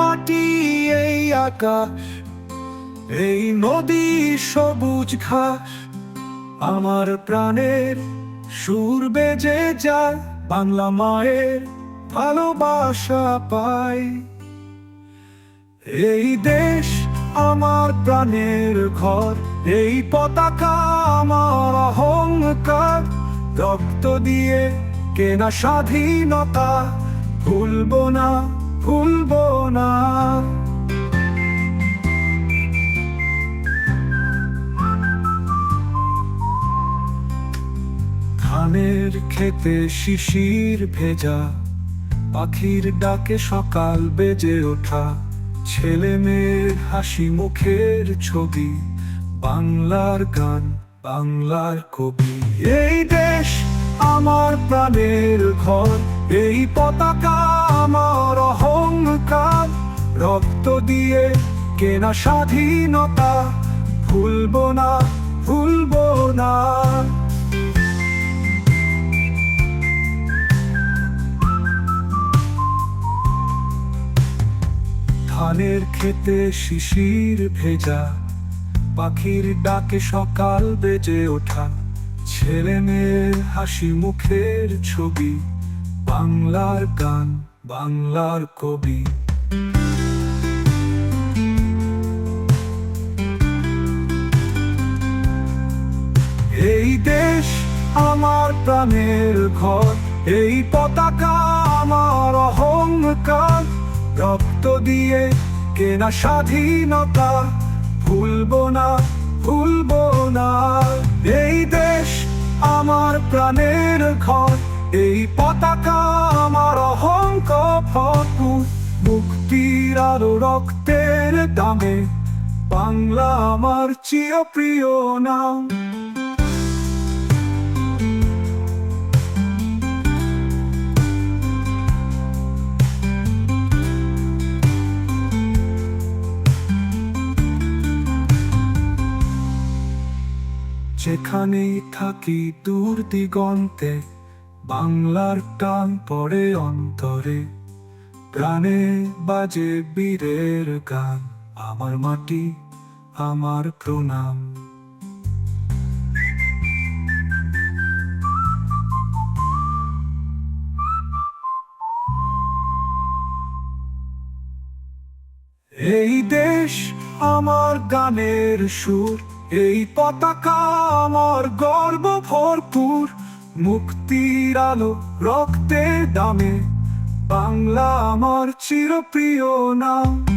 মাটি এই আকাশ, এই নদী সবুজ ঘাস। আমার প্রাণের সুর বেজে যায়, বাংলা মায়ের ভালোবাসা পাই। এই দেশ আমার প্রাণের ঘর, এই পতাকা আমার অহংকার। রক্ত দিয়ে কেনা স্বাধীনতা ভুলবো না। ভুলবো ধানের খেতে শিশির ভেজা, পাখির ডাকে সকাল বেজে ওঠা, ছেলে মেয়ের হাসি মুখের ছবি, বাংলার গান, বাংলার কবি। এই দেশ আমার প্রাণের ঘর, এই পতাকা রক্ত দিয়ে কেনা স্বাধীনতা ভুলবো না ভুলবো না। ধানের খেতে শিশির ভেজা, পাখির ডাকে সকাল বেজে ওঠা ছেলে মেয়ের হাসি মুখের ছবি, বাংলার গান, বাংলার কবি। আমার প্রাণের ঘর, এই পতাকা আমার অহংকার। রক্ত দিয়ে কেনা স্বাধীনতা, ভুলবো না ভুলবো না। এই দেশ আমার প্রাণের ঘর, এই পতাকা আমার অহংকার মুক্তির আলো রক্তের দামে, বাংলা আমার চির প্রিয় নাম। যেখানেই থাকি দূর দিগন্তে বাংলার টান পড়ে অন্তরে। প্রাণে বাজে বীরের গান, আমার মাটি, আমার প্রণাম। এই দেশ আমার গানের সুর এই পতাকা আমার গর্ব ভরপুর মুক্তির আলো রক্তের দামে। বাংলা আমার চিরপ্রিয় নাম।